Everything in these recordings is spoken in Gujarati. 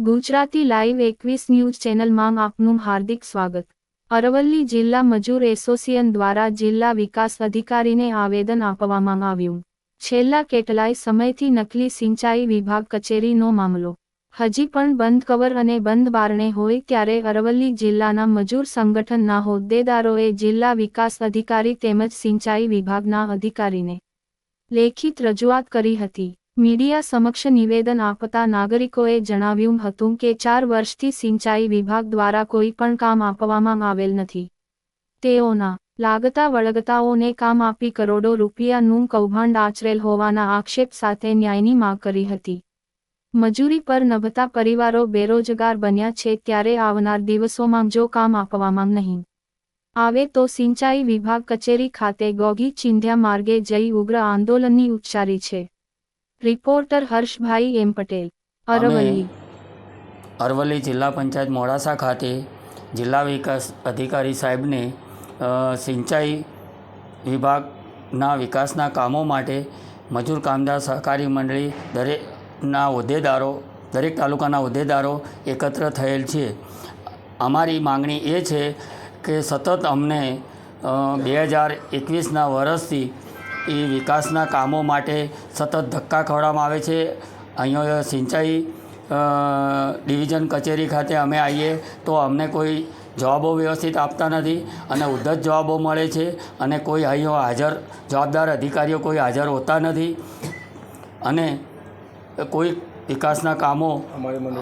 ગુજરાતી લાઈવ એકવીસ ન્યૂઝ ચેનલમાં આપનું હાર્દિક સ્વાગત. અરવલ્લી જિલ્લા મજૂર એસોસિએશન દ્વારા જિલ્લા વિકાસ અધિકારીને આવેદન આપવામાં આવ્યું. છેલ્લા કેટલાય સમયથી નકલી સિંચાઈ વિભાગ કચેરીનો મામલો. હજી પણ બંધ કવર અને બંધ બારણે હોય ત્યારે અરવલ્લી જિલ્લાના મજૂર સંગઠનના હોદ્દેદારોએ જિલ્લા વિકાસ અધિકારી તેમજ સિંચાઈ વિભાગના અધિકારીને લેખિત રજૂઆત કરી હતી. મીડિયા સમક્ષ નિવેદન આપતા નાગરિકોએ જણાવ્યું હતું કે ચાર વર્ષથી સિંચાઈ વિભાગ દ્વારા કોઈ પણ કામ આપવામાં આવેલ નથી. તેઓના લાગતા વળગતાઓને કામ આપી કરોડો રૂપિયાનું કૌભાંડ આચરેલ હોવાના આક્ષેપ સાથે ન્યાયની માંગ કરી હતી. મજૂરી પર નભતા પરિવારો બેરોજગાર બન્યા છે ત્યારે આવનાર દિવસોમાં જો કામ આપવામાં નહીં આવે તો સિંચાઈ વિભાગ કચેરી ખાતે ગોગી ચિંધ્યા માર્ગે જઈ ઉગ્ર આંદોલનની ઉચ્ચારી છે. રિપોર્ટર હર્ષભાઈ એમ પટેલ, અરવલ્લી. અરવલ્લી જિલ્લા પંચાયત મોડાસા ખાતે જિલ્લા વિકાસ અધિકારી સાહેબને સિંચાઈ વિભાગના વિકાસના કામો માટે મજૂર કામદાર સહકારી મંડળી દરેકના હોદ્દેદારો, દરેક તાલુકાના હોદ્દેદારો એકત્ર થયેલ છે. અમારી માંગણી એ છે કે સતત અમને બે હજાર એકવીસના વર્ષથી એ વિકાસના કામો માટે સતત ધક્કા ખવડાવવામાં આવે છે. અહીંયા સિંચાઈ ડિવિઝન કચેરી ખાતે અમે આવીએ તો અમને કોઈ જવાબો વ્યવસ્થિત આપતા નથી અને ઉદ્ધત જવાબો મળે છે અને કોઈ અહીંયા હાજર જવાબદાર અધિકારીઓ કોઈ હાજર હોતા નથી. અને કોઈ વિકાસના કામો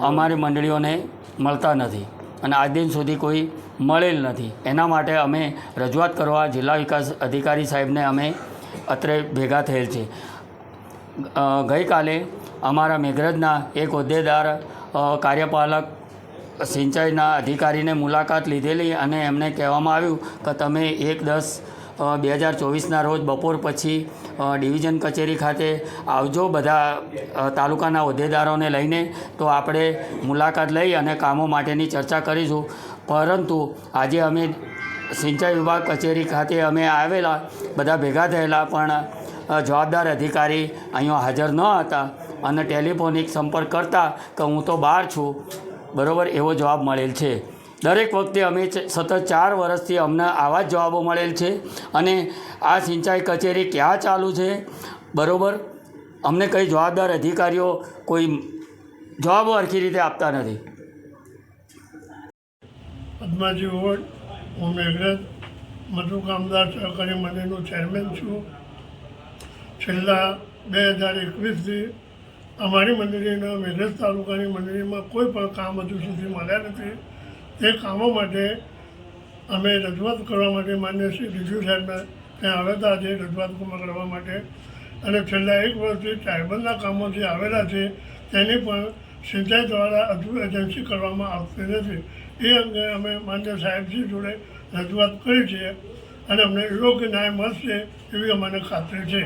અમારી મંડળીઓને મળતા નથી અને આજ દિન સુધી કોઈ મળેલ નથી. એના માટે અમે રજૂઆત કરવા જિલ્લા વિકાસ અધિકારી સાહેબને અમે અત્રે ભેગા થયેલ છે. ગઈકાલે અમારા મેઘરજના એક હોદ્દેદાર કાર્યપાલક સિંચાઈના અધિકારીને મુલાકાત લીધેલી અને એમને કહેવામાં આવ્યું કે તમે એક દસ બે હજાર ચોવીસના રોજ બપોર પછી ડિવિઝન કચેરી ખાતે આવજો બધા તાલુકાના હોદ્દેદારોને લઈને. તો આપણે મુલાકાત લઈ અને કામો માટેની ચર્ચા કરીશું. પરંતુ આજે અમે સિંચાઈ વિભાગ કચેરી ખાતે અમે આવેલા, બધા ભેગા થયેલા, પણ જવાબદાર અધિકારી અહીંયા હાજર ન હતા અને ટેલિફોનિક સંપર્ક કરતા કે હું તો બહાર છું. બરાબર, એવો જવાબ મળેલ છે. દરેક વખતે અમે સતત ચાર વર્ષથી અમને આવા જ જવાબો મળેલ છે અને આ સિંચાઈ કચેરી ક્યાં ચાલુ છે? બરાબર, અમને કંઈ જવાબદાર અધિકારીઓ કોઈ જવાબો સરખી રીતે આપતા નથી. પદ્માજી હું મેઘરજ, મધુ કામદાર સહકારી મંડળનું ચેરમેન છું. છેલ્લા બે હજાર એકવીસથી અમારી મંડળીના મેઘરજ તાલુકાની મંડળીમાં કોઈ પણ કામ હજુ સુધી મળ્યા નથી. તે કામો માટે અમે રજૂઆત કરવા માટે માન્ય શ્રી ડીજુ સાહેબને ત્યાં આવેલા છે રજૂઆત કરવા માટે. અને છેલ્લા એક વર્ષથી ટ્રાઇબલના કામો જે આવેલા છે તેની પણ સિંચાઈ દ્વારા હજુ એજન્સી કરવામાં આવતી નથી. એ અંગે અમે માન્ય સાહેબજી જોડે રજૂઆત કરી છે અને અમને યોગ્ય ન્યાય મળશે એવી અમને ખાતરી છે.